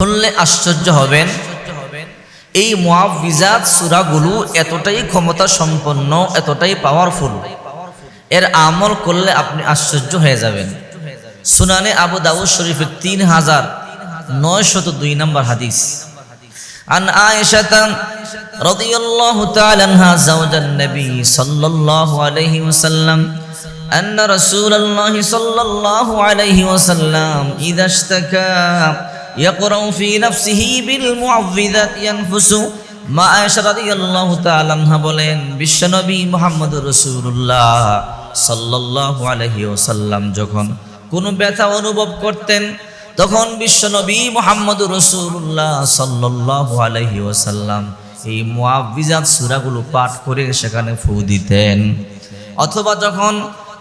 শুনলে আশ্চর্য হবেন এই মুআবিজাত সূরাগুলো এতটাই ক্ষমতা সম্পন্ন এতটাই পাওয়ারফুল এর আমল করলে আপনি আশ্চর্য হয়ে যাবেন সুনানে আবু দাউদ শরীফের তিন হাজার নয়শত দুই নম্বর হাদিস عن عائشة رضي الله تعالى عنها زوج النبي صلى الله عليه وسلم أن رسول الله صلى الله عليه وسلم إذا اشتكى يقرأ في نفسه بالمعوذات ينفس মা আয়েশা রাদিয়াল্লাহু তাআলা আনহা বলেন বিশ্বনবী মুহাম্মদ রাসূলুল্লাহ সাল্লাল্লাহু আলাইহি ওয়াসাল্লাম যখন কোনো ব্যথা অনুভব করতেন তখন বিশ্বনবী মোহাম্মদ রসুল্লাহ সাল্লাল্লাহু আলাইহি ওয়াসাল্লাম এই মুআবিজাত সূরাগুলো পাঠ করে সেখানে ফু দিতেন অথবা যখন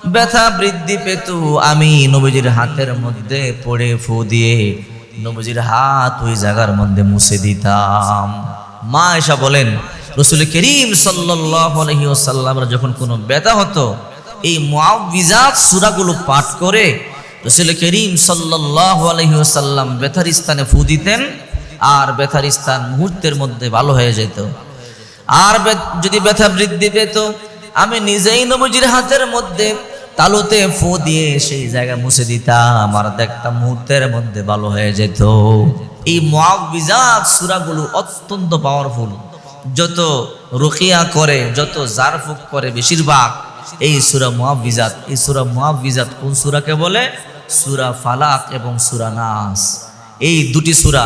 ব্যথা বৃদ্ধি পেত আমি নবীজির হাতের মধ্যে পড়ে ফু দিয়ে নবীজির হাত ওই জায়গার মধ্যে মুছে দিতাম। মা এসা বলেন, রসুল করিম আলাইহি যখন কোনো ব্যথা হতো, এই মুআবিজাত সূরাগুলো পাঠ করে রসুল করিম সাল্লাল্লাহু আলাইহি ওয়াসাল্লাম ব্যথার স্থানে ফু দিতেন আর ব্যথার স্থান মুহূর্তের মধ্যে ভালো হয়ে যেত। আর যদি ব্যথা বৃদ্ধি পেত, আমি নিজেই নবজির হাতের মধ্যে তালুতে ফু দিয়ে সেই জায়গা মুছে দিতাম, আর দেখতাম মুহূর্তের মধ্যে ভালো হয়ে যেত। এই মুআবিজাত সূরাগুলো অত্যন্ত পাওয়ারফুল যত রুকিয়া করে, যত জারফুক করে বেশিরভাগ, এই সুরা মুআবিজাত এই সুরা মুআবিজাত কোন সূরাকে বলে? সূরা ফালাক এবং সূরা নাস। এই দুটি সূরা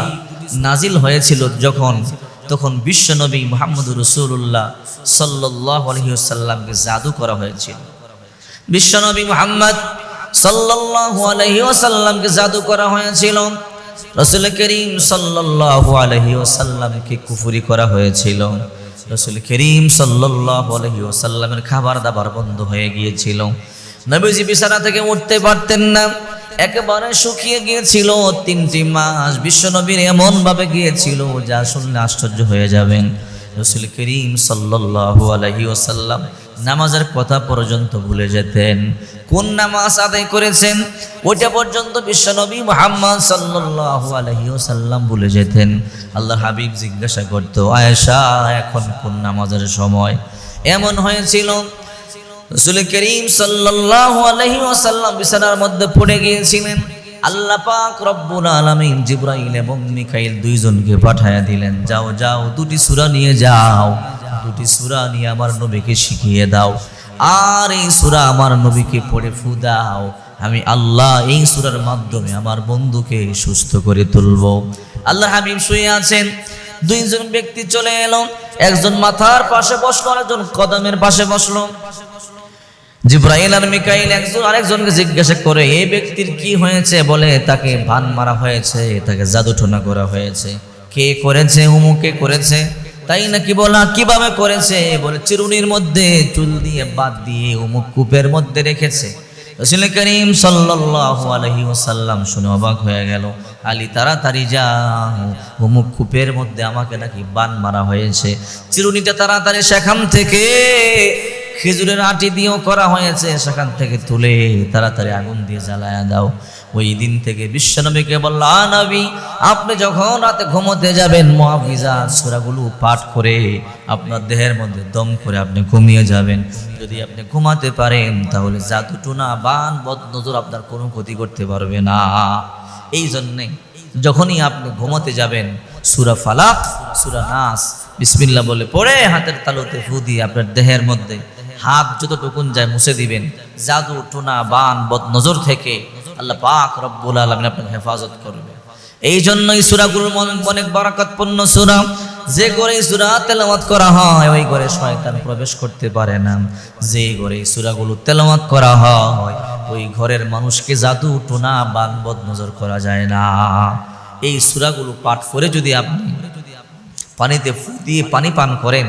নাজিল হয়েছিল যখন, তখন বিশ্বনবী মুহাম্মদ রসুল্লাহ সাল্লাহ আলহিউসাল্লামকে জাদু করা হয়েছিল। বিশ্বনবী মুহাম্মদ সাল্লাহ আলহিউসাল্লামকে জাদু করা হয়েছিল। রসুল করিম সাল্লাহ আলহিউসাল্লামকে কুফুরি করা হয়েছিল। রসুল করিম সাল্লাহ আলহিউসাল্লামের খাবার দাবার বন্ধ হয়ে গিয়েছিল। নবীজি বিছানা থেকে উঠতে পারতেন না। একেবারে শুকিয়ে গিয়েছিল। তিনটি মাস বিশ্বনবীর এমন ভাবে গিয়েছিল যা শুনলে আশ্চর্য হয়ে যাবেন। রসুল করিম সাল্লাল্লাহু আলাইহি ওসাল্লাম নামাজের কথা পর্যন্ত ভুলে যেতেন। কোন নামাজ আদায় করেছেন? ওইটা পর্যন্ত বিশ্বনবী মুহাম্মদ আলাইহি ওসাল্লাম ভুলে যেতেন। আল্লাহ হাবিব জিজ্ঞাসা করত, আয়েশা, এখন কোন নামাজের সময়? এমন হয়েছিল। রসুল করিম সাল্লাল্লাহু আলাইহি ওয়াসাল্লাম বিছানার মধ্যে পড়ে গিয়েছিলেন। আল্লাহ পাক রব্বুল আলামিন জিব্রাইল এবং মিকাইল দুইজনকে পাঠায়া দিলেন, যাও যাও, দুটি সূরা নিয়ে যাও। দুটি সূরা নিয়ে আমার নবীকে শিখিয়ে দাও। আর এই সূরা আমার নবীকে পড়ে ফু দাও। আমি আল্লাহ এই সুরার মাধ্যমে আমার বন্ধুকে সুস্থ করে তুলব। আল্লাহ হাবিব শুয়ে আছেন। দুইজন ব্যক্তি চলে এলো। একজন মাথার পাশে বসল, আরেকজন কদমের পাশে বসল। জিব্রাইল আর মিকাইল একজন আরেকজনকে জিজ্ঞাসা করে এই ব্যক্তির কি হয়েছে? বলে, তাকে ভান মারা হয়েছে, তাকে জাদুটোনা করা হয়েছে। কে করেছে? উমুকে করেছে? তাই নাকি বলা, কীভাবে করেছে? বলে, চিরুনির মধ্যে চুল দিয়ে বাদ দিয়ে অমুক কূপের মধ্যে রেখেছে। রসুল করিম সাল্লাল্লাহু আলাইহি ওয়াসাল্লাম শুনে অবাক হয়ে গেল। আলী, তাড়াতাড়ি যাও। অমুক কূপের মধ্যে আমাকে নাকি বান মারা হয়েছে। চিরুনিটা তাড়াতাড়ি সেখান থেকে খেজুরের আটি দিয়েও করা হয়েছে। সেখান থেকে তুলে তাড়াতাড়ি আগুন দিয়ে জ্বালায়া দাও। ওই দিন থেকে বিশ্বনবীকে বলল, "আ নবী, আপনি যখন রাতে ঘুমোতে যাবেন মহাবিজার সুরাগুলো পাঠ করে আপনার দেহের মধ্যে দম করে আপনি ঘুমিয়ে যাবেন। যদি আপনি ঘুমাতে পারেন, তাহলে জাদু টুনা বান বদ নজর আপনার কোনো ক্ষতি করতে পারবে না। এই জন্যে যখনই আপনি ঘুমোতে যাবেন, সুরা ফালাক, সুরা নাস বিসমিল্লা বলে পড়ে, হাতের তালুতে ফু দিয়ে আপনার দেহের মধ্যে হাত যত যতটুকুন যায় মুছে দিবেন। জাদু, টুনা, বান বদ নজর থেকে আল্লাহ পাক রব্বুল আলমিন আপনাকে হেফাজত করবে। এই জন্য এই সুরাগুলোর মনে অনেক বরাকতপূর্ণ সুরা, যে ঘরে সুরা তেলাওয়াত করা হয়, ওই ঘরে শয়তান প্রবেশ করতে পারে না। যে ঘরে সুরাগুলো তেলাওয়াত করা হয়, ওই ঘরের মানুষকে জাদু, টুনা, বান বদ নজর করা যায় না। এই সুরাগুলো পাঠ করে যদি আপনি পানিতে ফু দিয়ে পানি পান করেন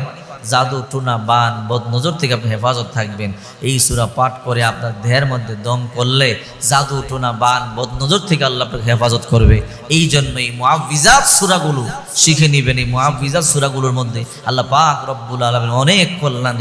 জাদু, টুনা, বান বদ নজর থেকে আপনি হেফাজত থাকবেন। এই সুরা পাঠ করে আপনার দেহের মধ্যে দম করলে জাদু, টুনা, বান বদ নজর থেকে আল্লাহ আপনাকে হেফাজত করবে। এই জন্য এই মহাবিজাত সুরাগুলো শিখে নেবেন। এই মহাবিজাত সুরাগুলোর মধ্যে আল্লাহ পাক রব্বুল আলমের অনেক কল্যাণ